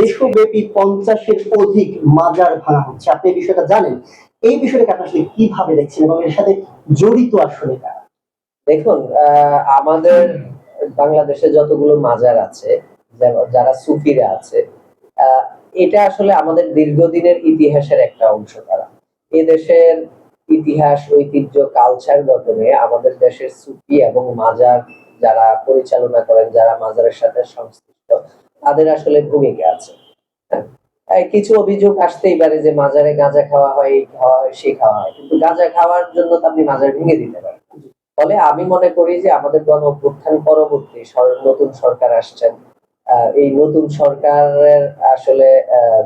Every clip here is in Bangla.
দেশব্যাপী পঞ্চাশের অধিক মাজার ভাঙা হচ্ছে। আপনি এই বিষয়টা জানেন? এই বিষয়টাকে আপনি আসলে কীভাবে দেখছেন এবং এর সাথে জড়িত আসলে দেখুন আমাদের বাংলাদেশে যতগুলো মাজার আছে যারা সুফিরা আছে এটা আসলে আমাদের দীর্ঘদিনের ইতিহাসের একটা অংশ তারা। এদেশের ইতিহাস, ঐতিহ্য কালচার গঠনে আমাদের দেশের সুফি এবং মাজার যারা পরিচালনা করেন, যারা মাজারের সাথে সংশ্লিষ্ট তাদের আসলে ভূমিকা আছে হ্যাঁ। কিছু অভিযোগ আসতেই পারে যে মাজারে গাঁজা খাওয়া হয়, এই খাওয়া হয় সে খাওয়া হয় কিন্তু গাঁজা খাওয়ার জন্য তো আপনি মাজার ভেঙে দিতে পারেন ফলে আমি মনে করি যে আমাদের গণ অভ্যুত্থান পরবর্তী নতুন সরকার আসছেন এই নতুন সরকারের আসলে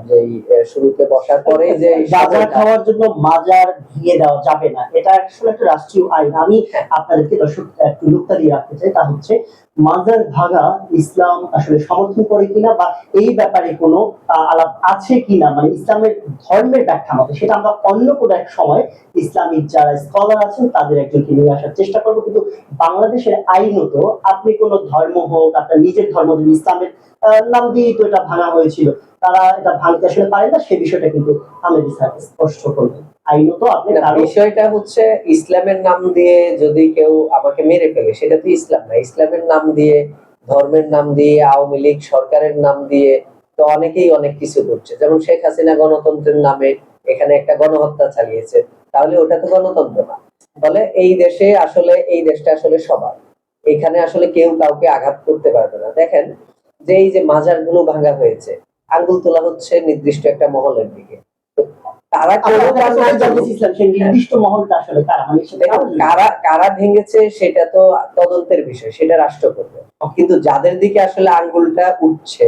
যেই শুরুতে বসার পরে যে গাঁজা খাওয়ার জন্য মাজার ভেঙে দেওয়া যাবে না। এটা আসলে একটা রাষ্ট্রীয় আইন। আমি আপনাদেরকে দর্শক একটু লুক্তা দিয়ে রাখতে চাই। তা হচ্ছে মাজার ভাঙা ইসলাম আসলে সমর্থন করে কিনা বা এই ব্যাপারে কোনো আলাপ আছে কিনা? মানে ইসলামের ধর্মের ব্যাখ্যা মতে সেটা আমরা অন্য কোনো এক সময় ইসলামিক যারা স্কলার আছেন তাদের একজনকে নিয়ে আসার চেষ্টা করব। কিন্তু বাংলাদেশের আইনত আপনি কোনো ধর্ম হোক আপনার নিজের ধর্ম যদি ইসলামের নাম দিয়েই তো এটা ভাঙা হয়েছিল। তারা এটা ভাঙতে আসলে পারে না সে বিষয়টা কিন্তু আমের ইসলাম স্পষ্ট করবেন আইনত আপনি বিষয়টা হচ্ছে ইসলামের নাম দিয়ে যদি কেউ আমাকে মেরে ফেলে সেটা তো ইসলাম না। ইসলামের নাম দিয়ে ধর্মের নাম দিয়ে আওয়ামী লীগ সরকারের নাম দিয়ে তো অনেকেই অনেক কিছু করছে। যেমন শেখ হাসিনা গণতন্ত্রের নামে এখানে একটা গণহত্যা চালিয়েছে তাহলে ওটা তো গণতন্ত্র না। ফলে এই দেশে আসলে এই দেশটা আসলে সবার। এখানে আসলে কেউ কাউকে আঘাত করতে পারবে না। দেখেন যে এই যে মাজারগুলো ভাঙা হয়েছে আঙ্গুল তোলা হচ্ছে নির্দিষ্ট একটা মহলের দিকে। তারা নির্দিষ্ট মহলটা আসলে কারা কারা ভেঙেছে সেটা তো তদন্তের বিষয় সেটা রাষ্ট্র করবে কিন্তু যাদের দিকে আসলে আঙ্গুলটা উঠছে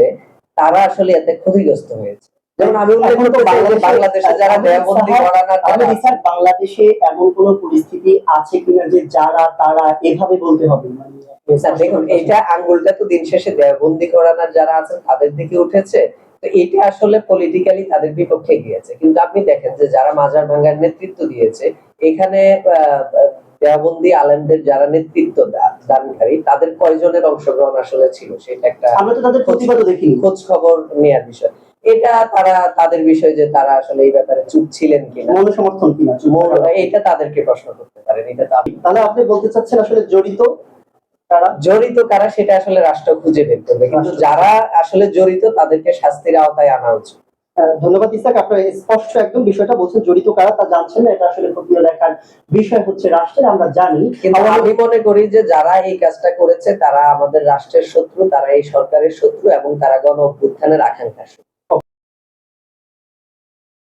তারা আসলে এতে ক্ষতিগ্রস্ত হয়েছে। যেমন আমি উল্লেখ বাংলাদেশে- যারা স্যার এমন কোন পরিস্থিতি আছে কিনা যে যারা তারা এভাবে বলতে হবে? মানে দেখুন এইটা আঙ্গুলটা তো দিন শেষে দেয়াবন্দি করানোর যারা আছেন তাদের দিকে উঠেছে। তো এটা আসলে পলিটিক্যালি তাদের বিপক্ষে গিয়েছে। কিন্তু আপনি দেখেন যে যারা মাজার ভাঙ্গার নেতৃত্ব দিয়েছে এখানে আহ, দেওবন্দি আলেমদের যারা নেতৃত্ব দানকারী তাদের কয়জনের অংশগ্রহণ আসলে ছিল? সেটা একটা আমরা তো তাদের প্রতিবাদও দেখিনি। খোঁজ খবর নেয়ার বিষয়। এটা তারা তাদের বিষয় যে তারা আসলে এই ব্যাপারে চুপ ছিলেন কিনা। মন সমর্থন কিনা? এটা তাদেরকে প্রশ্ন করতে পারেন এটা তাহলে আপনি বলতে চাচ্ছেন আসলে জড়িত তারা জড়িত কারা সেটা আসলে রাষ্ট্র খুঁজে বের করবে কিন্তু যারা আসলে জড়িত তাদেরকে শাস্তির আওতায় আনা উচিত। ধন্যবাদ ইসাক আপনার স্পষ্ট একদম বিষয়টা বলছেন জড়িত কারা তা জানছেন না এটা আসলে খতিয়ে দেখার বিষয় হচ্ছে রাষ্ট্রের আমরা জানি। আমি মনে করি যে যারা এই কাজটা করেছে তারা আমাদের রাষ্ট্রের শত্রু তারা এই সরকারের শত্রু এবং তারা গণ অভ্যুত্থানের আকাঙ্ক্ষা